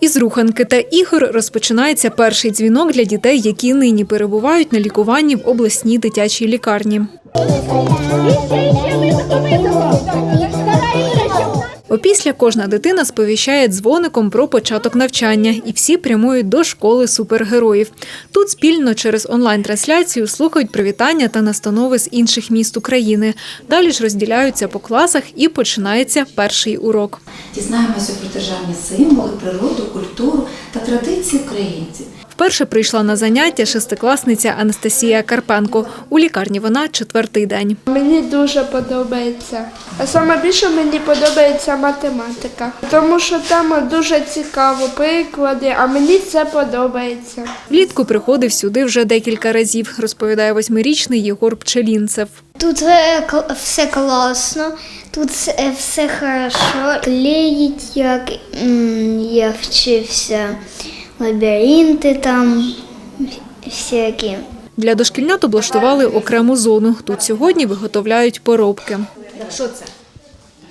Із руханки та ігор розпочинається перший дзвінок для дітей, які нині перебувають на лікуванні в обласній дитячій лікарні. Опісля кожна дитина сповіщає дзвоником про початок навчання, і всі прямують до школи супергероїв. Тут спільно через онлайн-трансляцію слухають привітання та настанови з інших міст України. Далі ж розділяються по класах і починається перший урок. Дізнаємося про державні символи, природу, культуру та традиції українців. Вперше прийшла на заняття шестикласниця Анастасія Карпенко. У лікарні вона четвертий день. Мені дуже подобається. А саме більше мені подобається математика, тому що там дуже цікаво приклади, а мені це подобається. Влітку приходив сюди вже декілька разів, розповідає восьмирічний Єгор Пчелінцев. Тут е, кл- все класно, тут е, все хорошо. Клеїть, як я вчився, лабіринти там всякі. Для дошкільнят облаштували окрему зону. Тут сьогодні виготовляють поробки. Що це?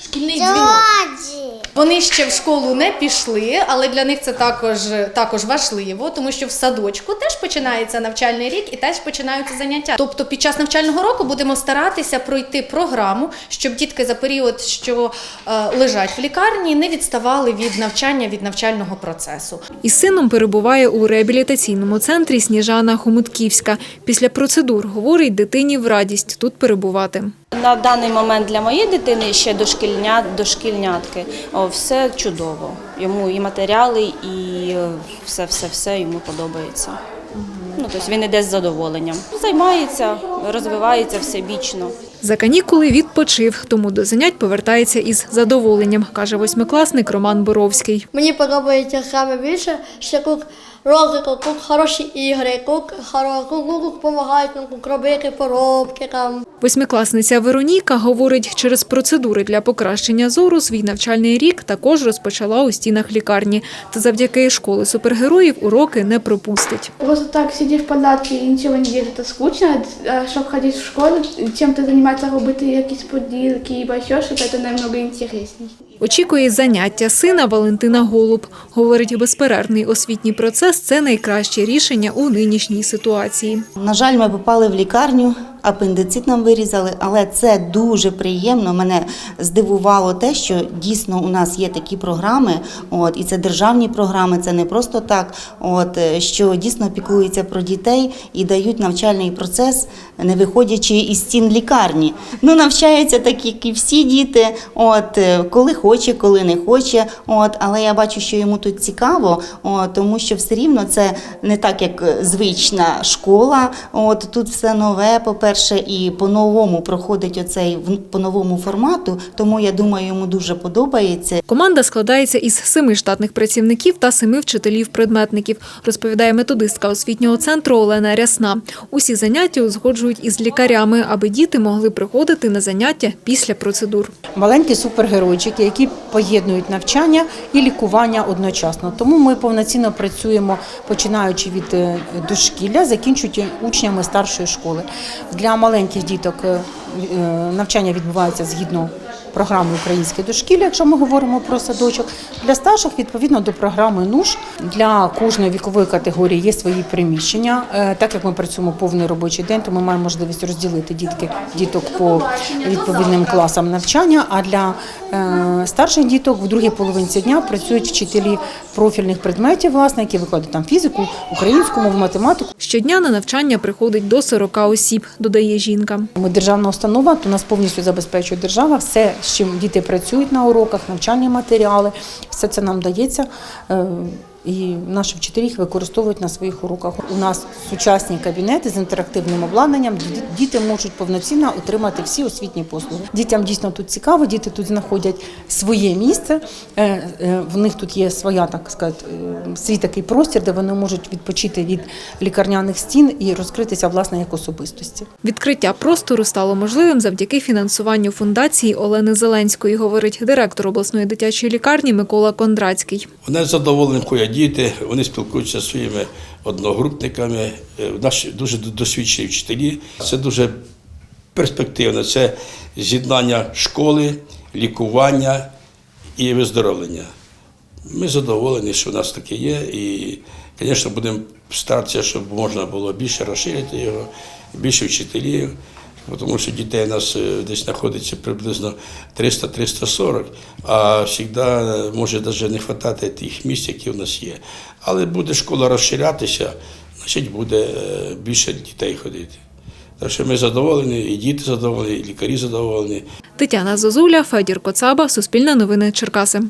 Шкільний дзвінок. Вони ще в школу не пішли, але для них це також, також важливо, тому що в садочку теж починається навчальний рік і теж починаються заняття. Тобто під час навчального року будемо старатися пройти програму, щоб дітки за період, що е, лежать в лікарні, не відставали від навчання, від навчального процесу. Із сином перебуває у реабілітаційному центрі Сніжана Хомутківська. Після процедур, говорить, дитині в радість тут перебувати. На даний момент для моєї дитини ще дошкільня, дошкільнятки. О, все чудово. Йому і матеріали, і е, все, все, все йому подобається. Ну, тобто він іде з задоволенням. Займається, розвивається всебічно. За канікули відпочив, тому до занять повертається із задоволенням, каже восьмикласник Роман Боровський. Мені подобається саме більше, що кук розвиток, кук хороші ігри, кук хоро, кук, кук допомагають нам кук робити поробки там. Восьмикласниця Вероніка говорить, через процедури для покращення зору свій навчальний рік також розпочала у стінах лікарні. Та завдяки школи супергероїв уроки не пропустить. Просто так сидіти в палатці і нічого не робити, це скучно. А щоб ходити в школу, чим-то займатися, робити якісь поділки, або ще щось, це намного інтересніше. Очікує заняття сина Валентина Голуб. Говорить, безперервний освітній процес це найкраще рішення у нинішній ситуації. На жаль, ми попали в лікарню, апендицит нам вирізали, але це дуже приємно. Мене здивувало те, що дійсно у нас є такі програми, от і це державні програми, це не просто так. От е, що дійсно піклуються про дітей і дають навчальний процес, не виходячи із стін лікарні. Ну навчаються так, як і всі діти. От е, коли хоче, коли не хоче. От, але я бачу, що йому тут цікаво, от, тому що все рівно це не так, як звична школа. От тут все нове, по-перше, і по-новому проходить оцей в- по новому формату. Тому я думаю, йому дуже подобається. Команда складається із семи штатних працівників та семи вчителів-предметників, розповідає методистка освітнього центру Олена Рясна. Усі заняття узгоджують із лікарями, аби діти могли приходити на заняття після процедур. маленькі супергеройчики, які поєднують навчання і лікування одночасно. Тому ми повноцінно працюємо, починаючи від е, дошкілля, закінчуючи учнями старшої школи. Для маленьких діток е, е, навчання відбувається згідно програми Українське дошкілля, якщо ми говоримо про садочок. Для старших відповідно до програми НУШ для кожної вікової категорії є свої приміщення. Е, Так як ми працюємо повний робочий день, то ми маємо можливість розділити дітки діток по відповідним класам навчання. А для е, старших діток в другій половинці дня працюють вчителі профільних предметів, власне, які викладають там фізику, українську мову, математику. Щодня на навчання приходить до 40 осіб, додає жінка. Ми державна установа, то нас повністю забезпечує держава. Все, з чим діти працюють на уроках, навчальні матеріали, все це нам дається. І наші вчителі їх використовують на своїх уроках. У нас сучасні кабінети з інтерактивним обладнанням. Діти можуть повноцінно отримати всі освітні послуги. Дітям дійсно тут цікаво, діти тут знаходять своє місце. Е, е, В них тут є своя, так сказати, е, свій такий простір, де вони можуть відпочити від лікарняних стін і розкритися власне як особистості. Відкриття простору стало можливим завдяки фінансуванню фундації Олени Зеленської, говорить директор обласної дитячої лікарні Микола Кондрацький. Вони з задоволенням ходять діти, вони спілкуються зі своїми одногрупниками, е, наші дуже досвідчені вчителі. Це дуже перспективно. Це з'єднання школи, лікування і виздоровлення. Ми задоволені, що в нас таке є. І, звісно, будемо старатися, щоб можна було більше розширити його, більше вчителів. Тому що дітей у нас е, десь знаходиться приблизно 300-340, а завжди може навіть не вистачати тих місць, які в нас є. Але буде школа розширятися, значить буде е, більше дітей ходити. Так що ми задоволені, і діти задоволені, і лікарі задоволені. Тетяна Зозуля, Федір Коцаба, Суспільне новини Черкаси.